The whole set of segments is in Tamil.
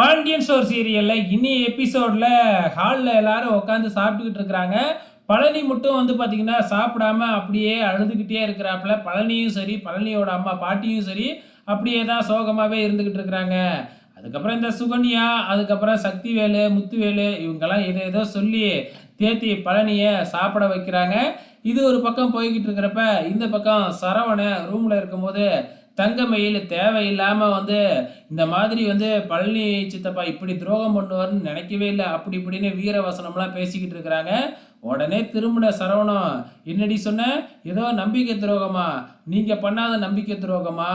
பாண்டியன் ஸ்டோர் சீரியலில் இனி எபிசோடில் ஹாலில் எல்லாரும் உட்காந்து சாப்பிட்டுக்கிட்டு இருக்கிறாங்க. பழனி மட்டும் வந்து பார்த்திங்கன்னா சாப்பிடாம அப்படியே அழுதுகிட்டே இருக்கிறாப்புல. பழனியும் சரி பழனியோட அம்மா பாட்டியும் சரி அப்படியே தான் சோகமாகவே இருந்துக்கிட்டு இருக்கிறாங்க. அதுக்கப்புறம் இந்த சுகன்யா அதுக்கப்புறம் சக்திவேலு முத்துவேலு இவங்கெல்லாம் எதை ஏதோ சொல்லி தேத்தி பழனியை சாப்பிட வைக்கிறாங்க. இது ஒரு பக்கம் போய்கிட்டு இருக்கிறப்ப இந்த பக்கம் சரவண ரூமில் இருக்கும்போது தங்கமயில் தேவையில்லாமல் வந்து இந்த மாதிரி வந்து பழனி சித்தப்பா இப்படி துரோகம் பண்ணுவார்னு நினைக்கவே இல்லை. அப்படி இப்படின்னு வீரவசனம்லாம் பேசிக்கிட்டு இருக்கிறாங்க. உடனே திரும்பின சரவணம் என்னடி சொன்ன? ஏதோ நம்பிக்கை துரோகமா? நீங்கள் பண்ணாத நம்பிக்கை துரோகமா?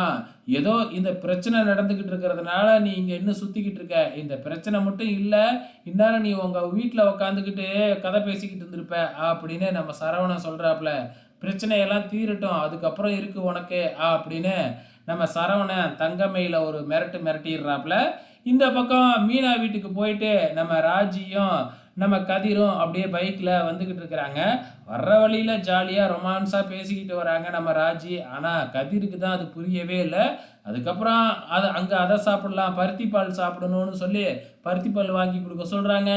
ஏதோ இந்த பிரச்சனை நடந்துக்கிட்டு இருக்கிறதுனால நீ இங்கே இன்னும் சுற்றிக்கிட்டு இருக்க? இந்த பிரச்சனை மட்டும் இல்லை இந்நேரம் நீ உங்கள் வீட்டில் உக்காந்துக்கிட்டு கதை பேசிக்கிட்டு இருந்திருப்ப அப்படின்னு நம்ம சரவணன் சொல்கிறாப்புல பிரச்சனையெல்லாம் தீரட்டும் அதுக்கப்புறம் இருக்கு உனக்கு அப்படின்னு நம்ம சரவணன் தங்கமையில் ஒரு மிரட்டு மிரட்டிடுறாப்புல இந்த பக்கம் மீனா வீட்டுக்கு போயிட்டு நம்ம ராஜியும் நம்ம கதிரும் அப்படியே பைக்கில் வந்துக்கிட்டு இருக்கிறாங்க. வர்ற வழியில் ஜாலியாக ரொமான்ஸாக பேசிக்கிட்டு வராங்க நம்ம ராஜி. ஆனால் கதிருக்கு தான் அது புரியவே இல்லை. அதுக்கப்புறம் அது அங்கே அதை சாப்பிடலாம் பருத்தி பால் சாப்பிடணும்னு சொல்லி பருத்தி பால் வாங்கி கொடுக்க சொல்கிறாங்க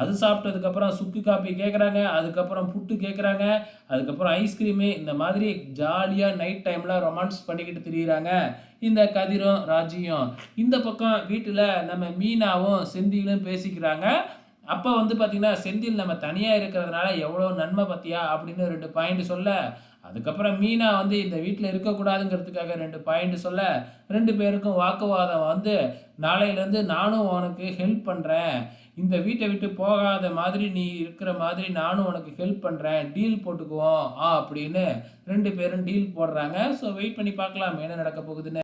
அது சாப்பிட்டதுக்கப்புறம் சுக்கு காப்பி கேட்குறாங்க அதுக்கப்புறம் புட்டு கேட்குறாங்க அதுக்கப்புறம் ஐஸ்கிரீமு இந்த மாதிரி ஜாலியாக நைட் டைமில் ரொமான்ஸ் பண்ணிக்கிட்டு திரியிறாங்க இந்த கதிரும் ராஜியும். இந்த பக்கம் வீட்டில் நம்ம மீனாவும் செந்திலும் பேசிக்கிறாங்க. அப்போ வந்து பார்த்திங்கன்னா செந்தில் நம்ம தனியாக இருக்கிறதுனால எவ்வளோ நன்மை பற்றியா அப்படின்னு ரெண்டு பாயிண்ட் சொல்ல அதுக்கப்புறம் மீனா வந்து இந்த வீட்டில் இருக்கக்கூடாதுங்கிறதுக்காக ரெண்டு பாயிண்ட் சொல்ல ரெண்டு பேருக்கும் வாக்குவாதம் வந்து நாளையிலேருந்து நானும் உனக்கு ஹெல்ப் பண்ணுறேன் இந்த வீட்டை விட்டு போகாத மாதிரி நீ இருக்கிற மாதிரி நானும் உனக்கு ஹெல்ப் பண்ணுறேன் டீல் போட்டுக்குவோம் ஆ அப்படின்னு ரெண்டு பேரும் டீல் போடுறாங்க. ஸோ வெயிட் பண்ணி பார்க்கலாம் என்ன நடக்க போகுதுன்னு.